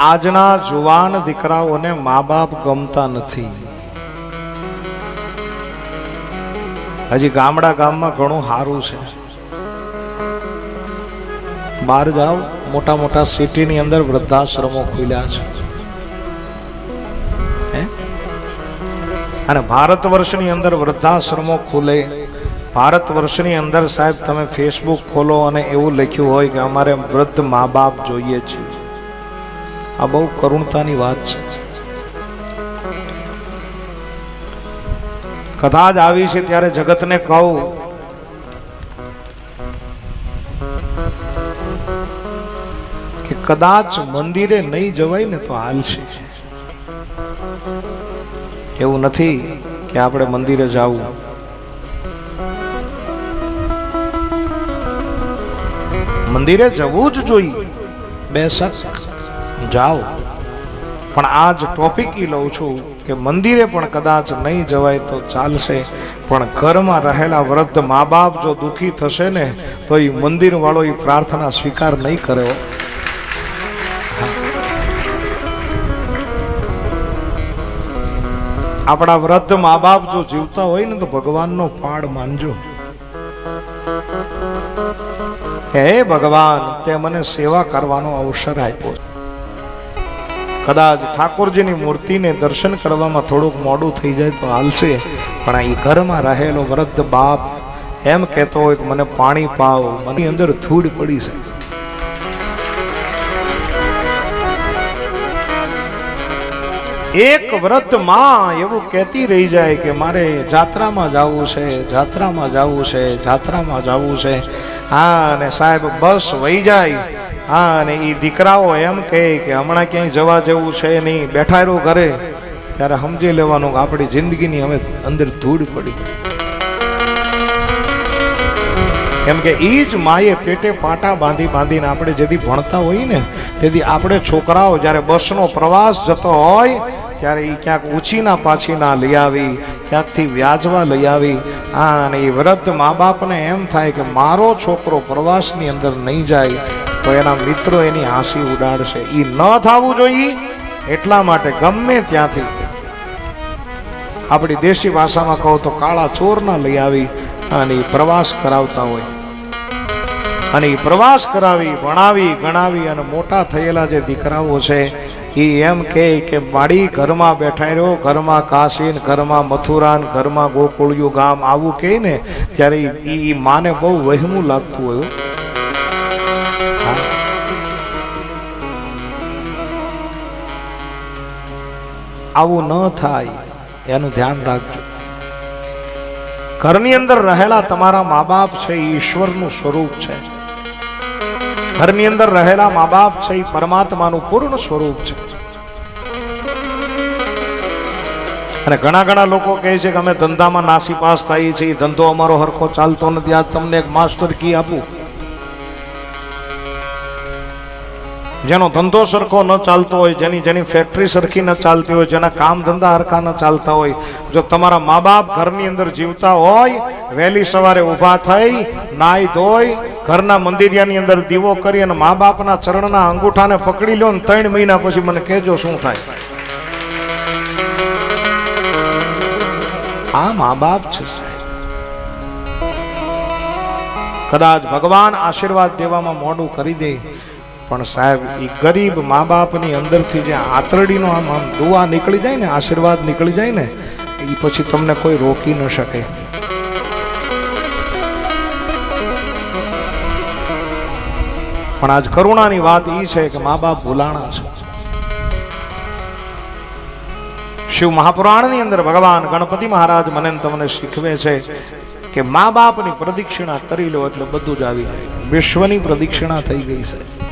આજના જુવાન દીકરાઓને મા બાપ ગમતા નથી. હજી ગામડા ગામમાં ઘણું સારું છે. બહાર જાઓ, મોટા મોટા સિટીની અંદર વૃદ્ધાશ્રમો ખુલ્યા છે. અને ભારત વર્ષની અંદર વૃદ્ધાશ્રમો ખુલે. ભારત વર્ષની અંદર સાહેબ તમે ફેસબુક ખોલો અને એવું લખ્યું હોય કે અમારે વૃદ્ધ મા બાપ જોઈએ છે. આ બહુ કરુણતાની વાત છે. કદાચ આવી છે ત્યારે જગતને કહું. કે કદાચ મંદિરે નહીં જવાય ને તો હાલશે એવું નથી કે આપણે મંદિરે જવું. મંદિરે જવું જ જોઈએ. બેશક જાઓ. પણ આજ ટોપિક ઈ લઉં છું કે મંદિરે પણ કદાચ નહીં જવાય તો ચાલશે. પણ ઘરમાં રહેલા વૃદ્ધ મા બાપ જો દુઃખી થશે ને, તો એ મંદિર વાળો એ પ્રાર્થના સ્વીકાર નહીં કર્યો આપણા વૃદ્ધ મા બાપ જો જીવતા હોય ને, તો ભગવાનનો પાડ માનજો. હે ભગવાન, તે મને સેવા કરવાનો અવસર આપ્યો. કદાચ ઠાકોરજીની મૂર્તિને દર્શન કરવામાં થોડુંક મોડું થઈ જાય તો હાલશે. પણ આ ઘરમાં રહેલો વૃદ્ધ બાપ એમ કહેતો હોય કે મને પાણી પાવ, મને અંદર ધૂળ પડી છે એક વ્રતમાં એવું કહેતી રહી જાય કે મારે જાત્રામાં જવું છે, જાત્રામાં જવું છે, જાત્રામાં જવું છે. હા, અને સાહેબ બસ વહી જાય. હા, અને એ દીકરાઓ એમ કહે કે હમણાં ક્યાંય જવા જેવું છે નહીં, બેઠા રહ્યો ઘરે. ત્યારે સમજી લેવાનું કે આપણી જિંદગીની હવે અંદર ધૂળ પડી. કેમ કે એ જ માએ પેટે પાટા બાંધી બાંધીને આપણે જેથી ભણતા હોઈએ ને, તેથી આપણે છોકરાઓ જ્યારે બસનો પ્રવાસ જતો હોય ત્યારે એ ક્યાંક ઉછીના પાછીના લઈ આવી, ક્યાંકથી વ્યાજવા લઈ આવી. આ અને એ વૃદ્ધ મા બાપને એમ થાય કે મારો છોકરો પ્રવાસની અંદર નહીં જાય, તો એના મિત્રો એની હાંસી ઉડાડશે. એ ન થવું જોઈએ, એટલા માટે ગમે ત્યાંથી. આપણી દેશી ભાષામાં કહો તો કાળા ચોરના લઈ આવી અને પ્રવાસ કરાવતા હોય. અને એ પ્રવાસ કરાવી, ભણાવી, ગણાવી અને મોટા થયેલા જે દીકરાઓ છે એ એમ કે મારી ઘરમાં બેઠા રહ્યો, ઘરમાં કાશી ઘરમાં મથુરા ઘરમાં ગોકુળિયું ગામ આવું કહે ને, ત્યારે એ માને બહુ વહેમું લાગતું હોય આવું ન થાય, એનું ધ્યાન રાખજો. ઘરની અંદર રહેલા તમારા મા બાપ છે ઈશ્વરનું સ્વરૂપ છે. ઘરની અંદર રહેલા મા બાપ છે, એ પરમાત્માનું પૂર્ણ સ્વરૂપ છે. અને ઘણા ઘણા લોકો કહે છે કે અમે ધંધામાં નાસી પાસ થઈએ છીએ ધંધો અમારો હરખો ચાલતો નથી. આ તમને એક માસ્ટર કી આપું. જેનો ધંધો સરખો ન ચાલતો હોય, જેની જેની ફેક્ટરી સરખી ન ચાલતી હોય, જેના કામ ધંધા હરખા ન ચાલતા હોય, જો તમારા મા બાપ ઘરની અંદર જીવતા હોય, વહેલી સવારે ઊભા થઈ નાઈ ધોઈ ઘરના મંદિરિયાની અંદર દીવો કરી અને મા બાપના ચરણના અંગૂઠાને પકડી લો ને ત્રણ મહિના પછી મને કહેજો શું થાય. આ મા બાપ છે કદાચ ભગવાન આશીર્વાદ દેવામાં મોડું કરી દે, પણ સાહેબ એ ગરીબ મા બાપની અંદરથી જે આંતરડીનો આમ આમ દુઆ નીકળી જાય ને, આશીર્વાદ નીકળી જાય ને એ પછી તમને કોઈ રોકી ન શકે. પણ આજ કરુણાની વાત એ છે કે મા બાપ ભૂલાણા છે. શિવ મહાપુરાણની અંદર ભગવાન ગણપતિ મહારાજ મને તમને શીખવે છે કે મા બાપની પ્રદક્ષિણા કરી લો એટલે બધું જ આવી જાય. વિશ્વની પ્રદક્ષિણા થઈ ગઈ છે